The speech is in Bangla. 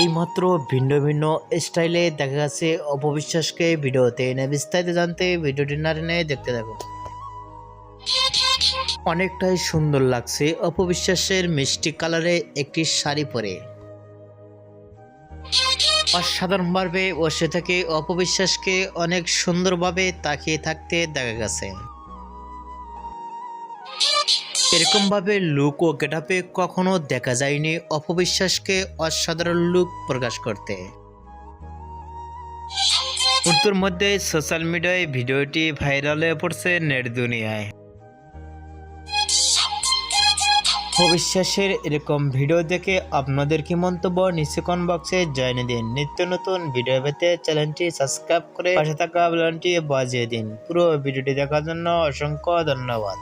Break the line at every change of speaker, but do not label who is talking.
এইমাত্র ভিন্ন ভিন্ন স্টাইলে দেখা গেছে অপবিশ্বাসকে ভিডিওতে। এনে বিস্তারিত জানতে ভিডিওটি না টেনে দেখতে থাকুন। অনেকটাই সুন্দর লাগছে অপবিশ্বাসের মিষ্টি কালারে একটি শাড়ি পরে। অসাধারণভাবে বসে থেকে অপবিশ্বাসকে অনেক সুন্দরভাবে তাকিয়ে থাকতে দেখা গেছে। এরকম ভাবে লুক ও গেটাপে কখনো দেখা যায়নি অপবিশ্বাসকে অসাধারণ লুক প্রকাশ করতে। উত্তর মধ্যে সোশ্যাল মিডিয়ায় ভিডিওটি ভাইরাল হয়ে পড়ছে নেট দুনিয়ায়। অবিশ্বাসের এরকম ভিডিও দেখে আপনাদের কি মন্তব্য? নিচে কমেন্ট বক্সে জানিয়ে দিন। নিত্য নতুন ভিডিও পেতে চ্যানেলটি সাবস্ক্রাইব করে পাশে থাকা বেলনটি বাজিয়ে দিন। পুরো ভিডিওটি দেখার জন্য অসংখ্য ধন্যবাদ।